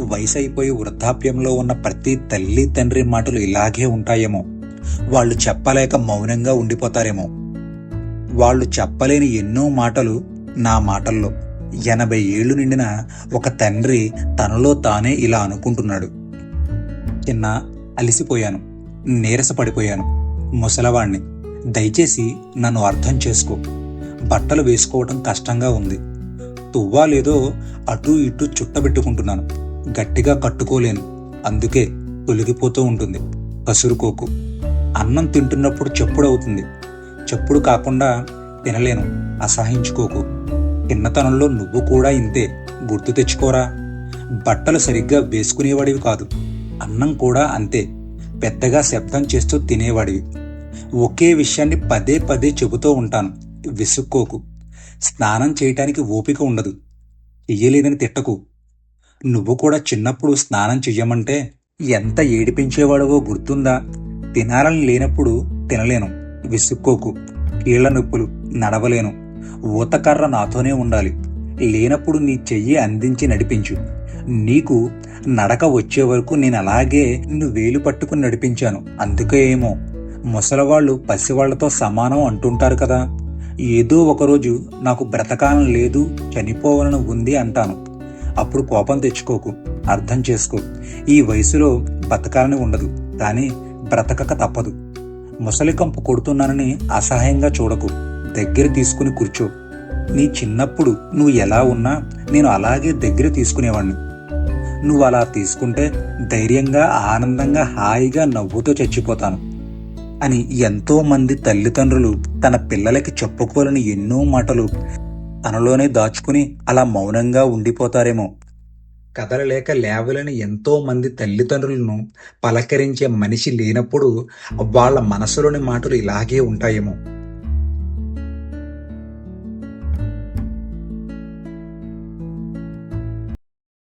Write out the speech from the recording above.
వయసు అయిపోయి వృద్ధాప్యంలో ఉన్న ప్రతి తల్లి తండ్రి మాటలు ఇలాగే ఉంటాయేమో. వాళ్ళు చెప్పలేక మౌనంగా ఉండిపోతారేమో. వాళ్ళు చెప్పలేని ఎన్నో మాటలు నా మాటల్లో. ఎనభై ఏళ్ళు నిండిన ఒక తండ్రి తనలో తానే ఇలా అనుకుంటున్నాడు. చిన్న అలిసిపోయాను. నీరసపడిపోయాను. ముసలవాణ్ణి. దయచేసి నన్ను అర్థం చేసుకో. బట్టలు వేసుకోవటం కష్టంగా ఉంది. తువ్వాలేదో అటు ఇటు చుట్టబెట్టుకుంటున్నాను. గట్టిగా కట్టుకోలేను. అందుకే తొలగిపోతూ ఉంటుంది. కసురుకోకు అన్నం తింటున్నప్పుడు చెప్పుడు అవుతుంది చెప్పుడు కాకుండా తినలేను. అసహించుకోకు చిన్నతనంలో నువ్వు కూడా ఇంతే. గుర్తు తెచ్చుకోరా. బట్టలు సరిగ్గా వేసుకునేవాడివి కాదు. అన్నం కూడా అంతే. పెద్దగా శబ్దం చేస్తూ తినేవాడివి. ఒకే విషయాన్ని పదే పదే చెబుతూ ఉంటాను. విసుక్కోకు. స్నానం చేయటానికి ఓపిక ఉండదు. ఇయ్యలేదని తిట్టకు. నువ్వు కూడా చిన్నప్పుడు స్నానం చెయ్యమంటే ఎంత ఏడిపించేవాడవో గుర్తుందా? తినాలని లేనప్పుడు తినలేను విసుక్కోకు కీళ్ళ నొప్పులు నడవలేను ఊతకర్ర నాతోనే ఉండాలి. లేనప్పుడు నీ చెయ్యి అందించి నడిపించు. నీకు నడక వచ్చే వరకు నేను అలాగే నిన్ను వేలు పట్టుకుని నడిపించాను. అందుకే ఏమో ముసలవాళ్ళు పసివాళ్ళతో సమానం అంటుంటారు కదా. ఏదో ఒకరోజు నాకు బ్రతకాలం లేదు చనిపోవాలని ఉంది అంటాను. అప్పుడు కోపం తెచ్చుకోకు అర్థం చేసుకో. ఈ వయసులో బతకాలని ఉండదు కానీ బ్రతకక తప్పదు. ముసలి కంపు కొడుతున్నానని అసహాయంగా చూడకు దగ్గర తీసుకుని కూర్చో. నీ చిన్నప్పుడు నువ్వు ఎలా ఉన్నా నేను అలాగే దగ్గర తీసుకునేవాణ్ణి. నువ్వు అలా తీసుకుంటే ధైర్యంగా ఆనందంగా హాయిగా నవ్వుతో చచ్చిపోతాను అని ఎంతోమంది తల్లిదండ్రులు తన పిల్లలకి చెప్పుకోలేని ఎన్నో మాటలు తనలోనే దాచుకుని అలా మౌనంగా ఉండిపోతారేమో. కదలలేక లేవలేని ఎంతో మంది తల్లిదండ్రులను పలకరించే మనిషి లేనప్పుడు వాళ్ళ మనసులోని మాటలు ఇలాగే ఉంటాయేమో.